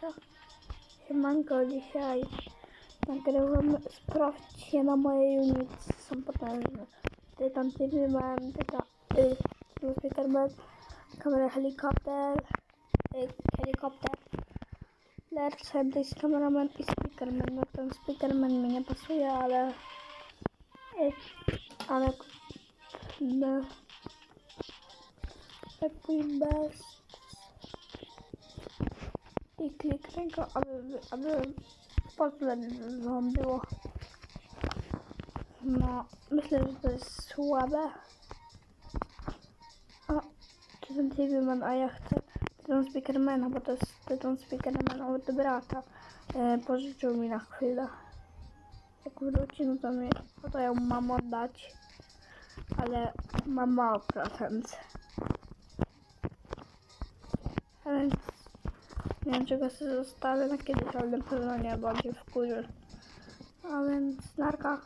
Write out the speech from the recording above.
to siemanko dzisiaj nagrywam sprawdźcie na moje unity są potężne. Tytan Tigerman, tytan y, Blue Speakerman kamera helikopter y, helikopter. Lecz to jest kameraman i speakerman no ten speakerman mi nie pasuje ale y, ale no, Equip Best i kliknę go, aby, aby on było. No, myślę, że to jest słabe. O, czy ten Tigerman, a ja chcę ten Speakermana, bo to jest ten Speakerman od brata. E, pożyczył mi na chwilę. Jak wróci, no to, mi, no to mu mam oddać. Ale mam mało procent. A więc nie wiem, czego sobie zostawię na kiedyś, ale na pewno nie, bo się wkurzy. A więc narka.